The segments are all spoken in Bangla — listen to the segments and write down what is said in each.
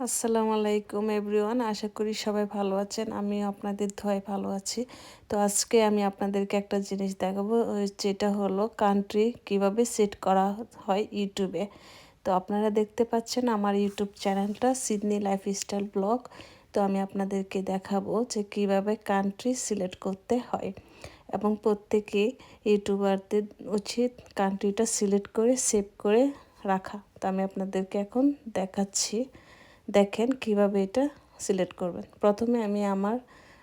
আসসালামু আলাইকুম এভরিওয়ান, আশা করি সবাই ভালো আছেন আমি আপনাদের ধোয়ায় ভালো আছি। তো আজকে আমি আপনাদেরকে একটা জিনিস দেখাবো যেটা হলো কান্ট্রি কীভাবে সেট করা হয় ইউটিউবে তো আপনারা দেখতে পাচ্ছেন আমার ইউটিউব চ্যানেলটা সিডনি লাইফস্টাইল ব্লগ তো আমি আপনাদেরকে দেখাবো যে কীভাবে কান্ট্রি সিলেক্ট করতে হয়। এবং প্রত্যেকে ইউটিউবারদের উচিত কান্ট্রিটা সিলেক্ট করে সেভ করে রাখা। তো আমি আপনাদেরকে এখন দেখাচ্ছি। দেখেন কীভাবে এটা সিলেক্ট করবেন। প্রথমে আমি আমার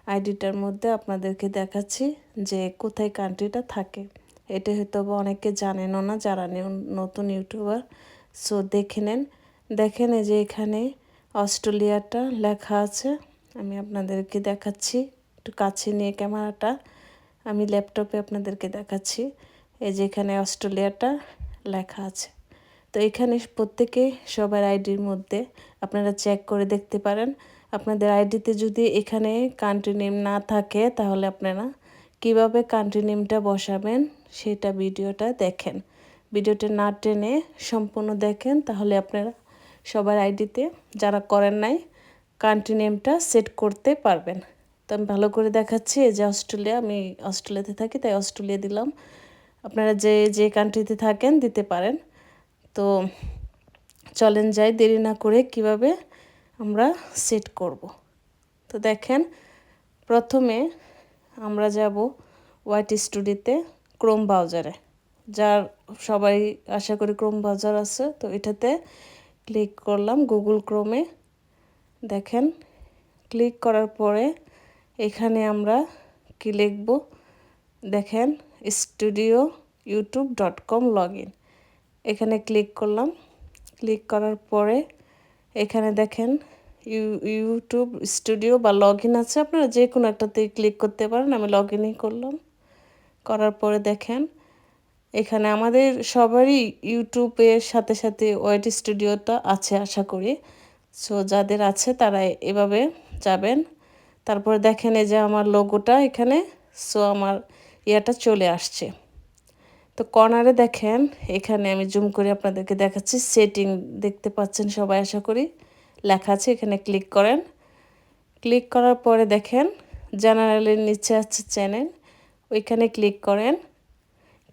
আইডিটার মধ্যে আপনাদেরকে দেখাচ্ছি যে কোথায় কান্ট্রিটা থাকে। এটা হয়তো অনেকে জানেনও না, যারা নতুন ইউটিউবার সো দেখে নেন। দেখেন যে এখানে অস্ট্রেলিয়াটা লেখা আছে। আমি আপনাদেরকে দেখাচ্ছি, একটু কাছে নিয়ে ক্যামেরাটা। আমি ল্যাপটপে আপনাদেরকে দেখাচ্ছি। এই যে এখানে অস্ট্রেলিয়াটা লেখা আছে। তো এখানে প্রত্যেকে সবার আইডির মধ্যে আপনারা চেক করে দেখতে পারেন। আপনাদের আইডিতে যদি এখানে কান্ট্রি নেম না থাকে, তাহলে আপনারা কীভাবে কান্ট্রি নেমটা বসাবেন সেটা ভিডিওটা দেখেন। ভিডিওটা না টেনে সম্পূর্ণ দেখেন, তাহলে আপনারা সবার আইডিতে যারা করেন নাই কান্ট্রি নেমটা সেট করতে পারবেন। তো আমি ভালো করে দেখাচ্ছি যে অস্ট্রেলিয়া, আমি অস্ট্রেলিয়াতে থাকি, তাই অস্ট্রেলিয়া দিলাম। আপনারা যে যে কান্ট্রিতে থাকেন, দিতে পারেন। তো চলেন যাই, দেরি না করে কীভাবে আমরা সেট করব। তো দেখেন, প্রথমে আমরা যাব হোয়াইট স্টুডিওতে ক্রোম ব্রাউজারে যার সবাই আশা করি ক্রোম ব্রাউজার আছে, তো এটাতে ক্লিক করলাম গুগল ক্রোমে দেখেন ক্লিক করার পরে এখানে আমরা কি লিখব? দেখেন studio YouTube dot com log in এখানে ক্লিক করলাম। ক্লিক করার পরে এখানে দেখেন ইউ ইউটিউব স্টুডিও বা লগ আছে। আপনারা যে কোনো একটাতে ক্লিক করতে পারেন। আমি লগ করলাম। করার পরে দেখেন এখানে আমাদের সবারই ইউটিউবের সাথে সাথে ওয়েট স্টুডিওটা আছে আশা করি। সো যাদের আছে তারা এভাবে যাবেন। তারপরে দেখেন এই যে আমার লোগোটা এখানে। সো আমার ইয়েটা চলে আসছে। তো কর্নারে দেখেন, এখানে আমি জুম করে আপনাদেরকে দেখাচ্ছি, সেটিং দেখতে পাচ্ছেন সবাই আশা করি। লেখা আছে, এখানে ক্লিক করেন। ক্লিক করার পরে দেখেন জেনারেলের নিচে আছে চ্যানেল, ওইখানে ক্লিক করেন।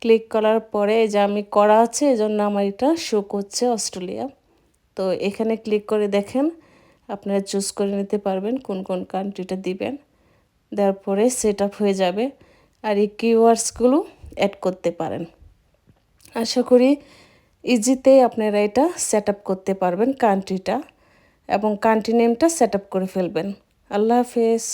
ক্লিক করার পরে যে আমি করা আছে এই জন্য আমার এটা শো করছে অস্ট্রেলিয়া। তো এখানে ক্লিক করে দেখেন, আপনারা চুজ করে নিতে পারবেন কোন কোন কান্ট্রিটা দিবেন। দেওয়ার পরে সেট হয়ে যাবে, আর এই কিওয়ার্ডসগুলো অ্যাড করতে পারেন। আশা করি ইজিতেই আপনারা এটা সেট করতে পারবেন কান্ট্রিটা এবং কান্ট্রি নেমটা সেট করে ফেলবেন। আল্লাহ হাফেজ।